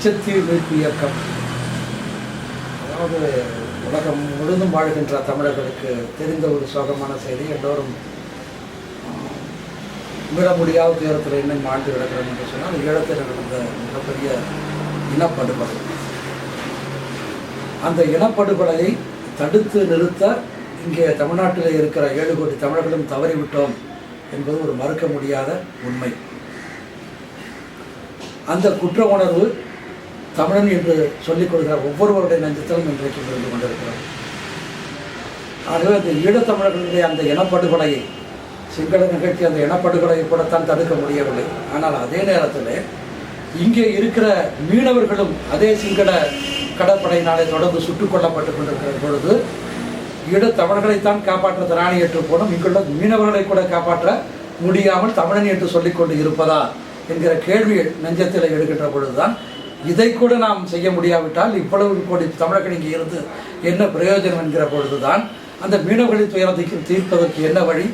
கச்சத்தீவு மீட்பு இயக்கம். அதாவது உலகம் முழுதும் வாழ்கின்ற தமிழர்களுக்கு தெரிந்த ஒரு சோகமான செய்தி எல்லோரும் ஆஹ், மீள முடியாத துயரத்தில் இன்னும் ஆண்டு கிடக்கிறோம் என்று சொன்னால் ஈழத்தில் நடந்த மிகப்பெரிய இனப்படுகொலை. அந்த இனப்படுகொலையை தடுத்து நிறுத்த இங்கே தமிழ்நாட்டில் இருக்கிற ஏழு கோடி தமிழர்களும் தவறிவிட்டோம் என்பது ஒரு மறுக்க முடியாத உண்மை. அந்த குற்ற உணர்வு தமிழன் என்று சொல்லிக் கொள்கிற ஒவ்வொருவருடைய நெஞ்சத்திலும் இன்றைக்கு இருந்து கொண்டிருக்கிறோம் ஆகவே அந்த ஈழத்தமிழர்களுடைய அந்த இனப்படுகொலையை சிங்கள நிகழ்ச்சி அந்த இனப்படுகொலையை கூடத்தான் தடுக்க முடியவில்லை. ஆனால் அதே நேரத்தில் இங்கே இருக்கிற மீனவர்களும் அதே சிங்கள கடற்படையினாலே தொடர்ந்து சுட்டுக் கொல்லப்பட்டுக் கொண்டிருக்கிற பொழுது ஈழத்தமிழர்களைத்தான் காப்பாற்ற திராணி ஏற்று போனோம் இங்குள்ள மீனவர்களை கூட காப்பாற்ற முடியாமல் தமிழன் என்று சொல்லிக் கொண்டு இருப்பதா என்கிற கேள்வி நெஞ்சத்தில் எடுக்கின்ற பொழுதுதான் இதை கூட நாம் செய்ய முடியாவிட்டால் இவ்வளவு கோடி தமிழக இங்கே இருந்து என்ன பிரயோஜனம் என்கிற பொழுதுதான் அந்த மீனவர்களின் துயரத்தை தீர்ப்பதற்கு என்ன வழி?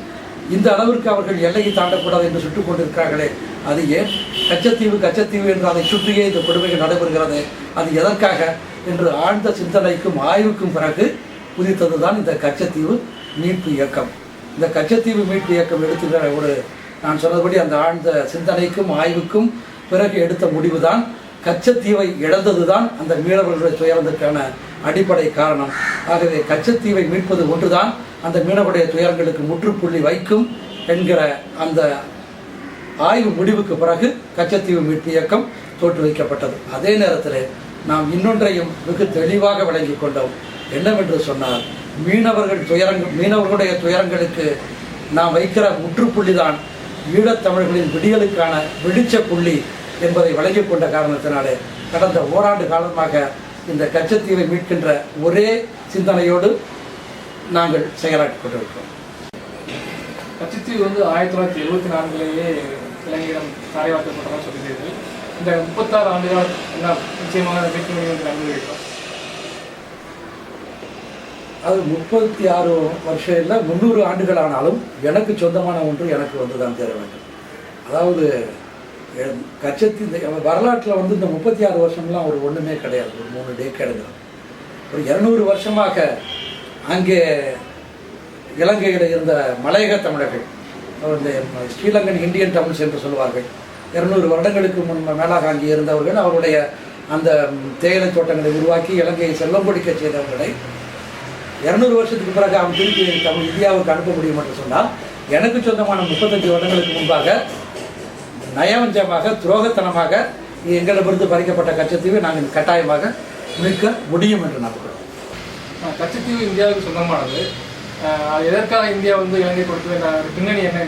இந்த அளவிற்கு அவர்கள் எல்லையை தாண்டக்கூடாது என்று சுட்டுக் கொண்டிருக்கிறார்களே அது ஏன்? கச்சத்தீவு கச்சத்தீவு என்று அதை சுற்றியே இந்த கொடுமைகள் நடைபெறுகிறது. அது எதற்காக? என்று ஆழ்ந்த சிந்தனைக்கும் ஆய்வுக்கும் பிறகு உதித்தது தான் இந்த கச்சத்தீவு மீட்பு இயக்கம். இந்த கச்சத்தீவு மீட்பு இயக்கம் எடுத்துகிற ஒரு நான் சொன்னபடி அந்த ஆழ்ந்த சிந்தனைக்கும் ஆய்வுக்கும் பிறகு எடுத்த முடிவு தான் கச்சத்தீவை இழந்ததுதான் அந்த மீனவர்களுடைய துயரத்திற்கான அடிப்படை காரணம். ஆகவே கச்சத்தீவை மீட்பது ஒன்றுதான் அந்த மீனவருடைய துயரங்களுக்கு முற்றுப்புள்ளி வைக்கும் என்கிற அந்த ஆய்வு முடிவுக்கு பிறகு கச்சத்தீவு மீட்பு இயக்கம் தோற்று வைக்கப்பட்டது. அதே நேரத்தில் நாம் இன்னொன்றையும் மிக தெளிவாக விளங்கி கொண்டோம். என்னவென்று சொன்னால் மீனவர்கள் துயரங்கள் மீனவர்களுடைய துயரங்களுக்கு நாம் வைக்கிற முற்றுப்புள்ளி தான் ஈழத்தமிழர்களின் விடியலுக்கான வெளிச்ச புள்ளி. என்பதை விளங்கிக் கொண்ட காரணத்தினாலே கடந்த ஓராண்டு காலமாக இந்த கச்சத்தீவை மீட்கின்ற ஒரே சிந்தனையோடு நாங்கள் செயலாற்றிக் கொண்டிருக்கிறோம். கச்சத்தீவு வந்து ஆயிரத்தி தொள்ளாயிரத்தி எழுபத்தி நான்குலேயே இலங்கையிடம் தாரைவாக்கப்பட்டதாக சொல்கிறீர்கள். இந்த முப்பத்தாறு ஆண்டுகள் என்ன நிச்சயமாக மீட்க முடியும் என்று நம்புகிறீர்களா? அது முப்பத்தி ஆறு வருஷம் இல்லை முந்நூறு ஆண்டுகள் ஆனாலும் எனக்கு சொந்தமான ஒன்று எனக்கு வந்து தான் சேர வேண்டும். அதாவது கச்சத்தி இந்த வரலாற்றில் வந்து இந்த முப்பத்தி ஆறு வருஷம்லாம் ஒரு ஒன்றுமே கிடையாது. ஒரு மூணு டேக்கேடுங்க ஒரு இரநூறு வருஷமாக அங்கே இலங்கையில் இருந்த மலையக தமிழர்கள் இந்த ஸ்ரீலங்கன் இந்தியன் தமிழ்ஸ் என்று சொல்வார்கள் இரநூறு வருடங்களுக்கு முன் மேலாக அங்கே இருந்தவர்கள் அவருடைய அந்த தேயிலை தோட்டங்களை உருவாக்கி இலங்கையை செல்லம் பிடிக்க செய்தவர்களை இரநூறு வருஷத்துக்கு பிறகு அவன் திருப்பி தமிழ் இந்தியாவுக்கு அனுப்ப முடியும் என்று சொன்னால் எனக்கு சொந்தமான முப்பத்தஞ்சு வருடங்களுக்கு முன்பாக நயவஞ்சமாக துரோகத்தனமாக எங்களிடமிருந்து பறிக்கப்பட்ட கச்சத்தீவை நாங்கள் கட்டாயமாக மீட்க முடியும் என்று நம்புகிறோம். கச்சத்தீவு இந்தியாவுக்கு சொந்தமானது. எதற்காக இந்தியா வந்து இலங்கை ஒரு பின்னணி என்ன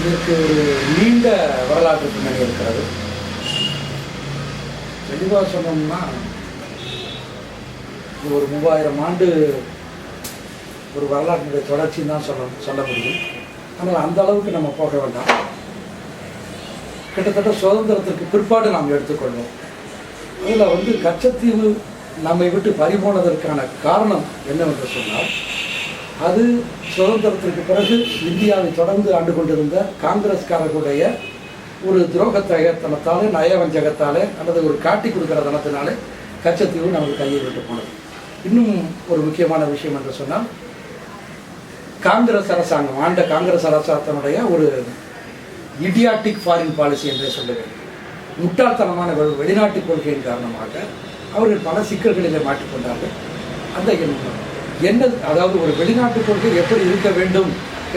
இதற்கு ஒரு நீண்ட வரலாற்று பின்னணி இருக்கிறது. தெளிவாக சொன்னோம்னா ஒரு மூவாயிரம் ஆண்டு ஒரு வரலாற்றினுடைய தொடர்ச்சின்னு தான் சொல்ல சொல்ல முடியும். ஆனால் அந்த அளவுக்கு நம்ம போக வேண்டாம். கிட்டத்தட்ட சுதந்திரத்திற்கு பிற்பாடு நாம் எடுத்துக்கொள்வோம். அதில் வந்து கச்சத்தீவு நம்மை விட்டு பறிபோனதற்கான காரணம் என்னவென்று சொன்னால் அது சுதந்திரத்திற்கு பிறகு இந்தியாவை தொடர்ந்து ஆண்டு கொண்டிருந்த காங்கிரஸ்காரர்களுடைய ஒரு துரோகத்தனத்தாலே நயவஞ்சகத்தாலே அல்லது ஒரு காட்டி கொடுக்குற தனத்தினாலே கச்சத்தீவு நமக்கு கையை விட்டு போனது. இன்னும் ஒரு முக்கியமான விஷயம் என்று சொன்னால் காங்கிரஸ் அரசாங்கம் ஆண்ட காங்கிரஸ் அரசாங்கத்தினுடைய ஒரு இடியாட்டிக் ஃபாரின் பாலிசி என்றே சொல்ல வேண்டும் முட்டாள்தனமான வெளிநாட்டு கொள்கையின் காரணமாக அவர்கள் பல சிக்கல்களிலே மாட்டிக்கொண்டார்கள் அந்த எண்ணம். என்ன அதாவது ஒரு வெளிநாட்டு கொள்கை எப்படி இருக்க வேண்டும்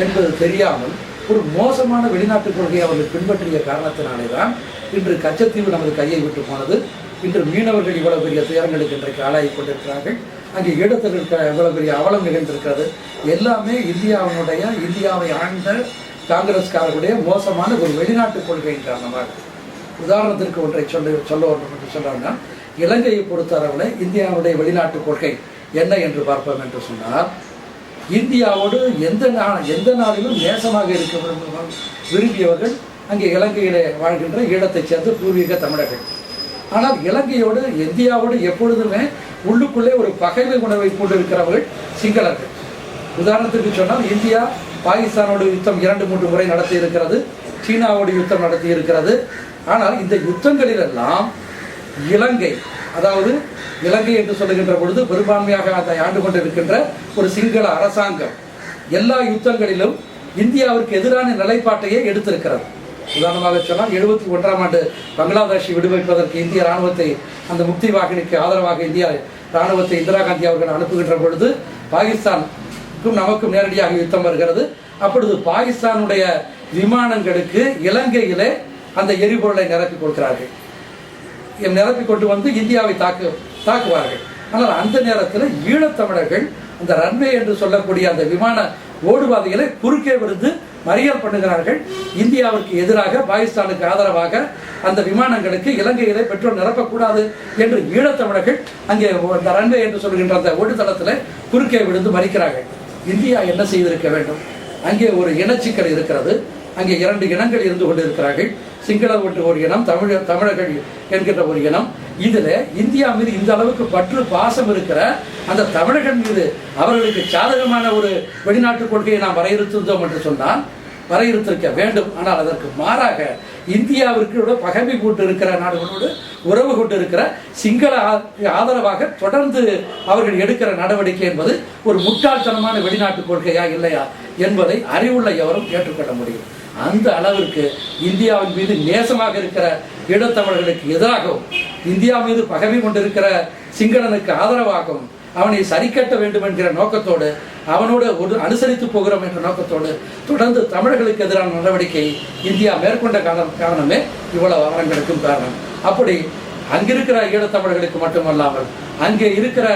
என்பது தெரியாமல் ஒரு மோசமான வெளிநாட்டு கொள்கையை அவர்கள் பின்பற்றிய காரணத்தினாலே தான் இன்று கச்சத்தீவு நமது கையை விட்டு போனது. இன்று மீனவர்கள் இவ்வளவு பெரிய துயரங்களுக்கு இன்றைக்கு ஆளாகி கொண்டிருக்கிறார்கள். அங்கே இடத்தில் இருக்கிற எவ்வளவு பெரிய அவலம் நிகழ்ந்திருக்கிறது எல்லாமே இந்தியாவினுடைய இந்தியாவை ஆழ்ந்த காங்கிரஸ்காரர்களுடைய மோசமான ஒரு வெளிநாட்டு கொள்கையின் காரணமாக உதாரணத்திற்கு ஒன்றை சொல்ல சொல்ல வேண்டும் என்று சொன்னாங்கன்னா இலங்கையை பொறுத்தளவில் இந்தியாவுடைய வெளிநாட்டு கொள்கை என்ன என்று பார்ப்போம் என்று சொன்னால் இந்தியாவோடு எந்த நா எந்த நாளிலும் நேசமாக இருக்க விரும்புபவர் விரும்பியவர்கள் அங்கே இலங்கையிலே வாழ்கின்ற ஈழத்தைச் சேர்ந்த பூர்வீக தமிழர்கள். ஆனால் இலங்கையோடு இந்தியாவோடு எப்பொழுதுமே உள்ளுக்குள்ளே ஒரு பகைமை உணவை கொண்டிருக்கிறவர்கள் சிங்களர்கள். உதாரணத்துக்கு சொன்னால் இந்தியா பாகிஸ்தானோடு யுத்தம் இரண்டு மூன்று முறை நடத்தி இருக்கிறது சீனாவோடு யுத்தம் நடத்தி இருக்கிறது ஆனால் இந்த யுத்தங்களிலெல்லாம் இலங்கை அதாவது இலங்கை என்று சொல்லுகின்ற பொழுது பெரும்பான்மையாக அதை ஆண்டு கொண்டிருக்கின்ற ஒரு சிங்கள அரசாங்கம் எல்லா யுத்தங்களிலும் இந்தியாவிற்கு எதிரான நிலைப்பாட்டையே எடுத்திருக்கிறது. உதாரணமாக சொன்னால் எழுபத்தி ஒன்றாம் ஆண்டு பங்களாதேஷை விடுவிப்பதற்கு இந்திய ராணுவத்தை அந்த முக்தி வாகினிக்கு ஆதரவாக இந்தியா ராணுவத்தை இந்திரா காந்தி அவர்கள் அனுப்புகின்ற பொழுது பாகிஸ்தானுக்கும் நமக்கும் நேரடியாக யுத்தம் வருகிறது. அப்பொழுது பாகிஸ்தானுடைய விமானங்களுக்கு இலங்கையிலே அந்த எரிபொருளை நிரப்பி கொடுக்கிறார்கள். நிரப்பி கொண்டு வந்து இந்தியாவை தாக்கு தாக்குவார்கள். ஆனால் அந்த நேரத்தில் ஈழத்தமிழர்கள் அந்த ரன்வே என்று சொல்லக்கூடிய அந்த விமான ஓடுபாதைகளை குறுக்கே விழுந்து மறியல் பண்ணுகிறார்கள். இந்தியாவிற்கு எதிராக பாகிஸ்தானுக்கு ஆதரவாக அந்த விமானங்களுக்கு இலங்கையிலே பெட்ரோல் நிரப்பக்கூடாது என்று ஈழத்தமிழர்கள் அங்கே அந்த ரன்வே என்று சொல்கின்ற அந்த ஓட்டுத்தளத்தில் குறுக்கே விழுந்து மறிக்கிறார்கள். இந்தியா என்ன செய்திருக்க வேண்டும்? அங்கே ஒரு இனச்சிக்கல் இருக்கிறது. அங்கே இரண்டு இனங்கள் இருந்து கொண்டிருக்கிறார்கள். சிங்கள ஒன்று ஒரு இனம் தமிழ் தமிழர்கள் என்கின்ற ஒரு இனம். இதில் இந்தியா மீது இந்த அளவுக்கு பற்று பாசம் இருக்கிற அந்த தமிழர்கள் மீது அவர்களுக்கு சாதகமான ஒரு வெளிநாட்டு கொள்கையை நாம் வரையறுத்திருந்தோம் என்று சொன்னால் வரையறுத்திருக்க வேண்டும். ஆனால் அதற்கு மாறாக இந்தியாவிற்கு பகமை கூட்டு இருக்கிற நாடுகளோடு உறவு கொண்டு இருக்கிற சிங்கள ஆ- ஆதரவாக தொடர்ந்து அவர்கள் எடுக்கிற நடவடிக்கை என்பது ஒரு முட்டாள்தனமான வெளிநாட்டு கொள்கையா இல்லையா என்பதை அறிவுள்ள எவரும் ஏற்றுக்கொள்ள முடியும். அந்த அளவிற்கு இந்தியாவின் மீது நேசமாக இருக்கிற ஈழத்தமிழர்களுக்கு எதிராகவும் இந்தியா மீது பகைமை கொண்டிருக்கிற சிங்களனுக்கு ஆதரவாகவும் அவனை சரிக்கட்ட வேண்டும் என்கிற நோக்கத்தோடு அவனோடு ஒரு அனுசரித்து போகிறோம் என்ற நோக்கத்தோடு தொடர்ந்து தமிழர்களுக்கு எதிரான நடவடிக்கை இந்தியா மேற்கொண்ட காரணம் காரணமே இவ்வளவு அவரங்களுக்கும் காரணம். அப்படி அங்கிருக்கிற ஈழத்தமிழர்களுக்கு மட்டுமல்லாமல் அங்கே இருக்கிற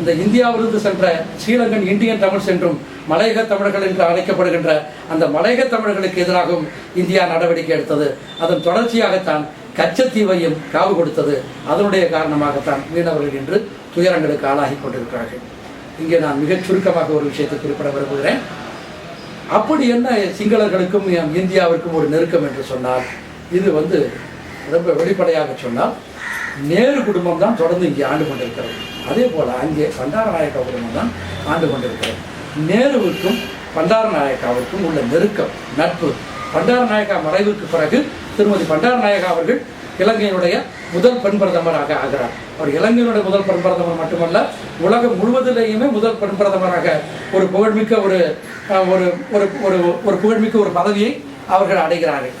இந்த இந்தியாவிலிருந்து சென்ற ஸ்ரீலங்கன் இந்தியன் தமிழ் என்றும் மலையக தமிழர்கள் என்று அழைக்கப்படுகின்ற அந்த மலையக தமிழர்களுக்கு எதிராகவும் இந்தியா நடவடிக்கை எடுத்தது. அதன் தொடர்ச்சியாகத்தான் கச்சத்தீவையும் காவு கொடுத்தது. அதனுடைய காரணமாகத்தான் மீனவர்கள் என்று துயரங்களுக்கு ஆளாகி கொண்டிருக்கிறார்கள். இங்கே நான் மிகச் சுருக்கமாக ஒரு விஷயத்தை குறிப்பிட விரும்புகிறேன். அப்படி என்ன சிங்களர்களுக்கும் இந்தியாவிற்கும் ஒரு நெருக்கம் என்று சொன்னால் இது வந்து ரொம்ப வெளிப்படையாக சொன்னால் நேரு குடும்பம் தான் தொடர்ந்து இங்கே ஆண்டு கொண்டிருக்கிறது. அதே போல் அங்கே பண்டாரநாயக்கா குடும்பம் தான் ஆண்டு கொண்டிருக்கிறது. நேருவுக்கும் பண்டாரநாயக்காவிற்கும் உள்ள நெருக்கம் நட்பு. பண்டாரநாயக்கா மறைவுக்கு பிறகு திருமதி பண்டாரநாயகா அவர்கள் இலங்கையினுடைய முதல் பெண் பிரதமராக ஆகிறார். அவர் இலங்கையினுடைய முதல் பெண் பிரதமர் மட்டுமல்ல உலகம் முழுவதிலேயுமே முதல் பெண் பிரதமராக ஒரு புகழ்மிக்க ஒரு ஒரு ஒரு ஒரு ஒரு புகழ்மிக்க ஒரு பதவியை அவர்கள் அடைகிறார்கள்.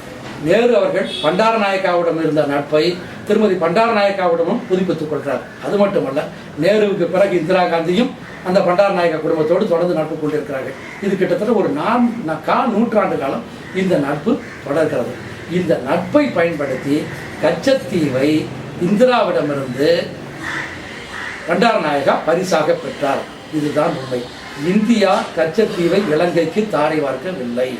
நேரு அவர்கள் பண்டாரநாயக்காவிடம் இருந்த நட்பை திருமதி பண்டாரநாயக்காவிடமும் புதுப்பித்துக் கொள்கிறார். அது மட்டுமல்ல நேருவுக்கு பிறகு இந்திரா காந்தியும் அந்த பண்டாரநாயக்கா குடும்பத்தோடு தொடர்ந்து நட்பு கொண்டிருக்கிறார்கள். இது கிட்டத்தட்ட ஒரு நான் கா நூற்றாண்டு காலம் இந்த நட்பு தொடர்கிறது. இந்த நட்பை பயன்படுத்தி கச்சத்தீவை இந்திராவிடமிருந்து பண்டாரநாயகா பரிசாக பெற்றார். இதுதான் உண்மை. இந்தியா கச்சத்தீவை இலங்கைக்கு தாரை வார்க்கவில்லை.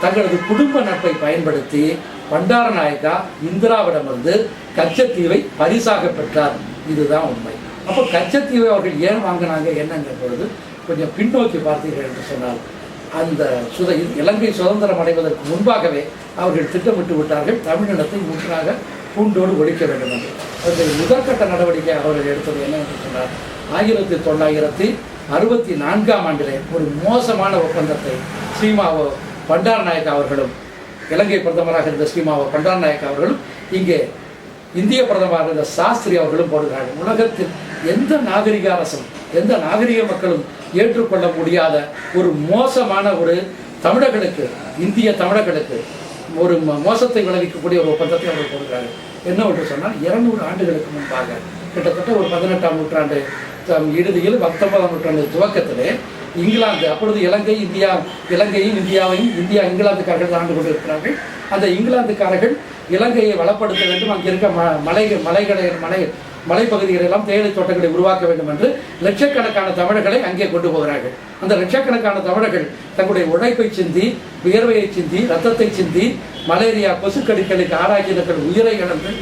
தங்களது குடும்ப நட்பை பயன்படுத்தி பண்டாரநாயக்கா இந்திராவிடமிருந்து கச்சத்தீவை பரிசாக பெற்றார். இதுதான் உண்மை. அப்போ கச்சத்தீவை அவர்கள் ஏன் வாங்கினாங்க? என்னங்கிற பொழுது கொஞ்சம் பின்னோக்கி பார்த்தீர்கள் என்று சொன்னால் அந்த சுத இலங்கை சுதந்திரம் அடைவதற்கு முன்பாகவே அவர்கள் திட்டமிட்டு விட்டார்கள். தமிழினத்தை முற்றாக பூண்டோடு ஒழிக்க வேண்டும் என்று. அதில் முதற்கட்ட நடவடிக்கை அவர்கள் எடுத்தது என்ன என்று சொன்னார் ஆயிரத்தி தொள்ளாயிரத்தி அறுபத்தி நான்காம் ஆண்டிலே ஒரு மோசமான ஒப்பந்தத்தை ஸ்ரீமாவோ பண்டாரநாயக் அவர்களும் இலங்கை பிரதமராக இருந்த ஸ்ரீமாவோ பண்டாரநாயக்கா அவர்களும் இங்கே இந்திய பிரதமராக இருந்த சாஸ்திரி அவர்களும் போடுகிறார்கள். உலகத்தில் எந்த நாகரிக அரசும் எந்த நாகரிக மக்களும் ஏற்றுக்கொள்ள முடியாத ஒரு மோசமான ஒரு தமிழர்களுக்கு இந்திய தமிழர்களுக்கு ஒரு ம- மோசத்தை விளைவிக்கக்கூடிய ஒரு ஒப்பந்தத்தை அவர் கொடுக்குறாரு என்ன ஒன்று சொன்னால் இருநூறு ஆண்டுகளுக்கு முன்பாக கிட்டத்தட்ட ஒரு பதினெட்டாம் நூற்றாண்டு தம் இறுதியில் பத்தொன்பதாம் நூற்றாண்டு துவக்கத்திலே இங்கிலாந்து அப்பொழுது இலங்கை இந்தியா இலங்கையும் இந்தியாவையும் இந்தியா இங்கிலாந்துக்காரர்கள் ஆண்டு கொண்டிருக்கிறார்கள். அந்த இங்கிலாந்துக்காரர்கள் இலங்கையை வளப்படுத்த வேண்டும். அங்கே இருக்க ம மலை மலைகளை மலை மலைப்பகுதிகளை எல்லாம் தேயிலை தோட்டங்களை உருவாக்க வேண்டும் என்று லட்சக்கணக்கான தமிழர்களை அங்கே கொண்டு போகிறார்கள். அந்த லட்சக்கணக்கான தமிழர்கள் தங்களுடைய உழைப்பை சிந்தி வியர்வையை சிந்தி ரத்தத்தை சிந்தி மலேரியா கொசுக்கடிகளுக்கு ஆராய்ச்சிகள் உயிரை இழந்து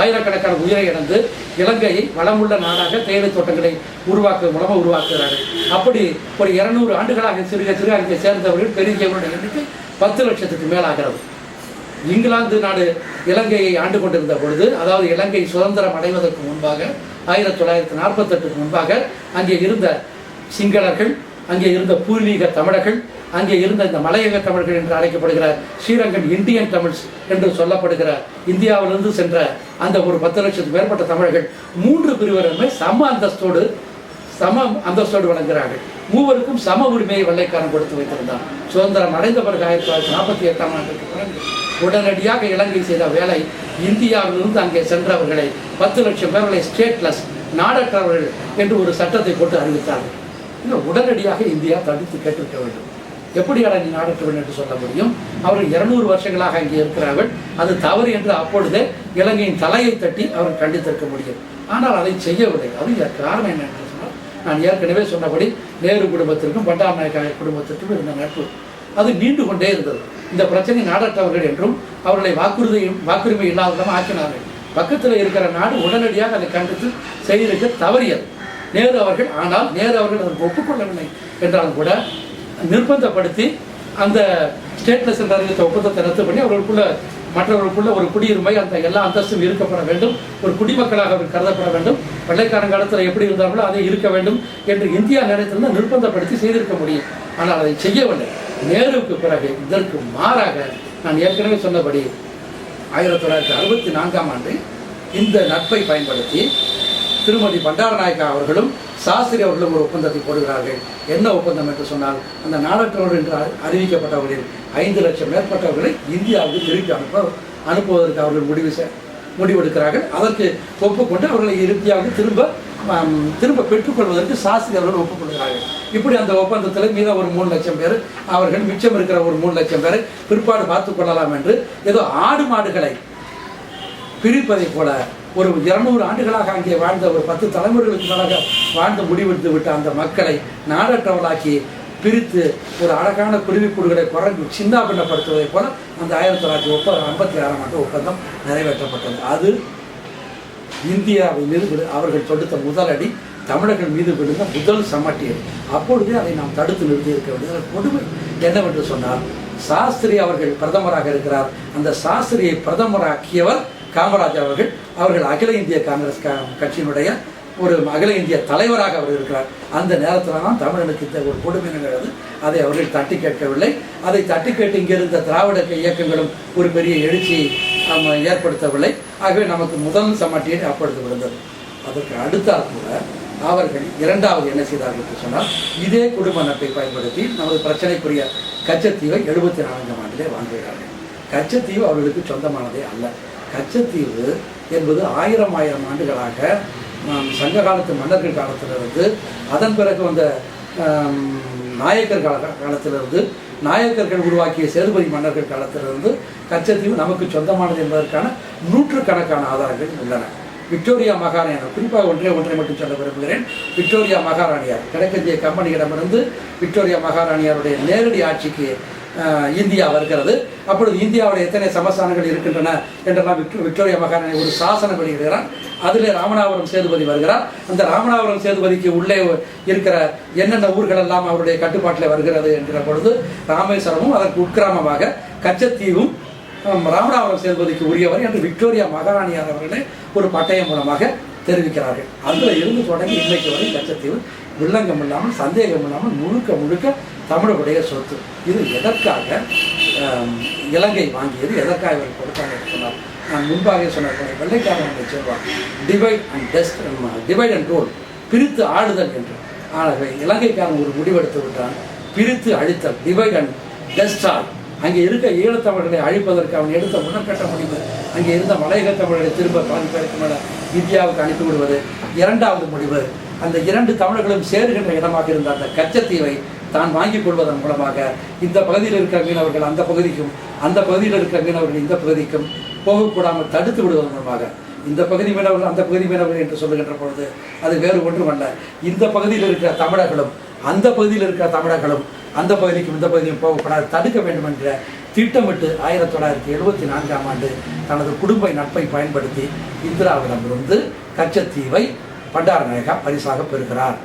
ஆயிரக்கணக்கான உயிரை இழந்து இலங்கையை வளமுள்ள நாடாக தேயிலை தோட்டங்களை உருவாக்க மூலமாக உருவாக்குகிறார்கள். அப்படி ஒரு இருநூறு ஆண்டுகளாக சிறுக சிறுக அங்கே சேர்ந்தவர்கள் பெருகியவருடைய எண்ணிக்கை பத்து லட்சத்துக்கு மேலாகிறது. இங்கிலாந்து நாடு இலங்கையை ஆண்டு கொண்டிருந்த பொழுது அதாவது இலங்கை சுதந்திரம் அடைவதற்கு முன்பாக ஆயிரத்தி தொள்ளாயிரத்தி நாற்பத்தெட்டுக்கு முன்பாக அங்கே இருந்த சிங்களர்கள் அங்கே இருந்த பூர்வீக தமிழர்கள் அங்கே இருந்த இந்த மலையக தமிழர்கள் என்று அழைக்கப்படுகிற ஸ்ரீரங்கன் இந்தியன் தமிழ்ஸ் என்று சொல்லப்படுகிற இந்தியாவிலிருந்து சென்ற அந்த ஒரு பத்து லட்சத்துக்கு மேற்பட்ட தமிழர்கள் மூன்று பிரிவருமே சம அந்தஸ்தோடு சம அந்தஸ்தோடு வழங்குகிறார்கள். மூவருக்கும் சம உரிமையை வெள்ளைக்காரன் கொடுத்து வைத்திருந்தார் சுதந்திரம் அடைந்த பிறகு ஆயிரத்தி தொள்ளாயிரத்தி நாற்பத்தி எட்டாம் ஆண்டுக்கு பிறகு உடனடியாக இலங்கை செய்த வேலை இந்தியாவிலிருந்து அங்கே சென்றவர்களை பத்து லட்சம் பேர்களை ஸ்டேட்லெஸ் நாடற்றவர்கள் என்று ஒரு சட்டத்தை போட்டு அறிவித்தார்கள். இல்லை உடனடியாக இந்தியா தடுத்து கேட்டிருக்க வேண்டும். எப்படி அட நீ நாடற்றவன் என்று சொல்ல முடியும்? அவர்கள் இருநூறு வருஷங்களாக அங்கே இருக்கிறார்கள். அது தவறு என்று அப்பொழுதே இலங்கையின் தலையை தட்டி அவர்கள் கண்டித்திருக்க முடியும். ஆனால் அதை செய்யவில்லை. அது காரணம் என்ன என்று சொன்னால் நான் ஏற்கனவே சொன்னபடி நேரு குடும்பத்திற்கும் பண்டார் குடும்பத்திற்கும் இருந்த நட்பு. அது நீண்டு கொண்டே இருந்தது. இந்த பிரச்சனை நாடற்றவர்கள் என்றும் அவர்களை வாக்குறுதியும் வாக்குரிமை இல்லாதவர்களும் ஆக்கினார்கள். பக்கத்தில் இருக்கிற நாடு உடனடியாக அதை கண்டித்து செய்திருக்க தவறியது. நேரு அவர்கள் ஆனால் நேரு அவர்கள் அதற்கு ஒப்புக்கொள்ளவில்லை என்றாலும் கூட நிர்பந்தப்படுத்தி அந்த ஸ்டேட்லெஸ் என்ற அறிவித்த ஒப்பந்தத்தை ரத்து பண்ணி அவர்களுக்குள்ள மற்றவர்களுக்குள்ள ஒரு குடியுரிமை அந்த எல்லா அந்தஸ்தும் இருக்கப்பட வேண்டும் ஒரு குடிமக்களாக அவர் கருதப்பட வேண்டும் வெள்ளைக்காரன் காலத்தில் எப்படி இருந்தார்களோ அதை இருக்க வேண்டும் என்று இந்தியா நினைத்திருந்தால் நிர்பந்தப்படுத்தி செய்திருக்க முடியும். ஆனால் அதை செய்யவில்லை. நேருவுக்கு பிறகு இதற்கு மாறாக நான் ஏற்கனவே சொன்னபடி ஆயிரத்தி தொள்ளாயிரத்தி அறுபத்தி நான்காம் ஆண்டு இந்த நட்பை பயன்படுத்தி திருமதி பண்டாரநாயக்கா அவர்களும் சாஸ்திரி அவர்களும் ஒரு ஒப்பந்தத்தை போடுகிறார்கள். என்ன ஒப்பந்தம் என்று சொன்னால் அந்த நாடற்றோடு என்று அறி- அறிவிக்கப்பட்டவர்களில் ஐந்து லட்சம் மேற்பட்டவர்களை இந்தியாவுக்கு திருப்பி அனுப்ப அனுப்புவதற்கு அவர்கள் முடிவு செ- முடிவெடுக்கிறார்கள். அதற்கு ஒப்புக்கொண்டு அவர்களை இந்தியாவுக்கு திரும்ப திரும்ப பெற்றுக்கொள்வதற்கு சாஸ்திரி அவர்கள் ஒப்புக்கொள்கிறார்கள். இப்படி அந்த ஒப்பந்தத்தில் மீத ஒரு மூணு லட்சம் பேர் அவர்கள் மிச்சம் இருக்கிற ஒரு மூணு லட்சம் பேரை பிற்பாடு பார்த்து கொள்ளலாம் என்று ஏதோ ஆடு மாடுகளை பிரிப்பதைப் போல ஒரு இருநூறு ஆண்டுகளாக அங்கே வாழ்ந்த ஒரு பத்து தலைமுறைகளுக்கு மேலாக வாழ்ந்து முடிவெடுத்து விட்ட அந்த மக்களை நாடற்றவளாக்கி பிரித்து ஒரு அழகான குருவிக்கூடுகளை குறைந்து சின்னாபின்னப்படுத்துவதைப் போல அந்த ஆயிரத்தி தொள்ளாயிரத்தி ஒப்ப ஐம்பத்தி ஆறாம் ஆண்டு ஒப்பந்தம் நிறைவேற்றப்பட்டது. அது இந்தியாவில் இருந்து அவர்கள் தொடுத்த முதலடி தமிழர்கள் மீது விழுந்த முதல் சமட்டியல் அப்பொழுதே அதை நாம் தடுத்து நிறுத்தி இருக்க வேண்டியது கொடுமை என்னவென்று சொன்னால் சாஸ்திரி அவர்கள் பிரதமராக இருக்கிறார். அந்த சாஸ்திரியை பிரதமராக்கியவர் காமராஜ் அவர்கள். அவர்கள் அகில இந்திய காங்கிரஸ் க- கட்சியினுடைய ஒரு அகில இந்திய தலைவராக அவர் இருக்கிறார். அந்த நேரத்தில் தான் தமிழனுக்கு இந்த ஒரு கொடுமை நிகழ்வு அதை அவர்கள் தட்டி கேட்கவில்லை. அதை தட்டி கேட்டு இங்கே இருந்த திராவிட இயக்கங்களும் ஒரு பெரிய எழுச்சியை நம்ம ஏற்படுத்தவில்லை. ஆகவே நமக்கு முதல் சமட்டியை அப்பொழுது விழுந்தது அதற்கு அடுத்தால் கூட அவர்கள் இரண்டாவது என்ன செய்தார்கள் என்று சொன்னால் இதே குடும்ப நட்பை பயன்படுத்தி நமது பிரச்சனைக்குரிய கச்சத்தீவை எழுபத்தி நான்காம் ஆண்டிலே வாங்குகிறார்கள். கச்சத்தீவு அவர்களுக்கு சொந்தமானதே அல்ல. கச்சத்தீவு என்பது ஆயிரம் ஆயிரம் ஆண்டுகளாக சங்க காலத்து மன்னர்கள் காலத்திலிருந்து அதன் பிறகு வந்த நாயக்கர் கால காலத்திலிருந்து நாயக்கர்கள் உருவாக்கிய சேதுபதி மன்னர்கள் காலத்திலிருந்து கச்சத்தீவு நமக்கு சொந்தமானது என்பதற்கான நூற்றுக்கணக்கான ஆதாரங்கள் உள்ளன. விக்டோரியா மகாராணியார் குறிப்பாக ஒன்றே ஒன்றை மட்டும் சொல்ல விரும்புகிறேன். விக்டோரியா மகாராணியார் கிழக்கிந்திய கம்பெனியிடமிருந்து விக்டோரியா மகாராணியாருடைய நேரடி ஆட்சிக்கு இந்தியா வருகிறது. அப்பொழுது இந்தியாவுடைய எத்தனை சமஸ்தானங்கள் இருக்கின்றன என்றெல்லாம் விக்டோ- விக்டோரியா மகாராணி ஒரு சாசனம் வெளியிடுகிறார் அதிலே ராமநாதபுரம் சேதுபதி வருகிறார். அந்த ராமநாதபுரம் சேதுபதிக்கு உள்ளே இருக்கிற என்னென்ன ஊர்கள் எல்லாம் அவருடைய கட்டுப்பாட்டில் வருகிறது என்கிற பொழுது ராமேஸ்வரமும் அதற்கு உட்கிராமமாக கச்சத்தீவும் ராமநாதபுரம் செல்வதற்கு உரியவர் என்று விக்டோரியா மகாராணியார் அவர்களே ஒரு பட்டயம் மூலமாக தெரிவிக்கிறார்கள். அதில் இருந்து தொடங்கி இன்னைக்கு வரை லட்சத்தீவு வில்லங்கம் இல்லாமல் சந்தேகம் இல்லாமல் முழுக்க முழுக்க தமிழருடைய சொத்து. இது எதற்காக இலங்கை வாங்கியது எதற்காக இவர் கொடுத்தாங்க என்று சொன்னார் நான் முன்பாக சொன்ன வெள்ளைக்காரன் சொல்வார். Divide and test divide and rule பிரித்து ஆளுதல் என்று. ஆனால் இலங்கைக்காரன் ஒரு முடிவெடுத்து விட்டான். பிரித்து அழித்தல். Divide and all. அங்கே இருக்க ஈழத்தமிழர்களை அழிப்பதற்கு அவன் எடுத்த முன்னக்கட்ட முடிவு. அங்கே இருந்த மலையக தமிழர்களை திரும்ப பாதி பேருக்கு மேலே இந்தியாவுக்கு அனுப்பி விடுவது இரண்டாவது முடிவு. அந்த இரண்டு தமிழர்களும் சேருகின்ற இடமாக இருந்த அந்த கச்சத்தீவை தான் வாங்கிக் கொள்வதன் மூலமாக இந்த பகுதியில் இருக்கிற மீனவர்கள் அந்த பகுதிக்கும் அந்த பகுதியில் இருக்கிற மீனவர்கள் இந்த பகுதிக்கும் போகக்கூடாமல் தடுத்து விடுவதன் மூலமாக இந்த பகுதி மீனவர்கள் அந்த பகுதி மீனவர்கள் என்று சொல்லுகின்ற பொழுது அது வேறு ஒன்றுமல்ல இந்த பகுதியில் இருக்கிற தமிழர்களும் அந்த பகுதியில் இருக்கிற தமிழர்களும் அந்த பகுதிக்கும் இந்த பகுதியும் போகக்கூடாது தடுக்க வேண்டும் என்ற திட்டமிட்டு ஆயிரத்தி தொள்ளாயிரத்தி எழுபத்தி நான்காம் ஆண்டு தனது குடும்ப நட்பை பயன்படுத்தி இந்திராவிடமிருந்து கச்சத்தீவை பண்டாரநாயகா பரிசாக பெறுகிறார்.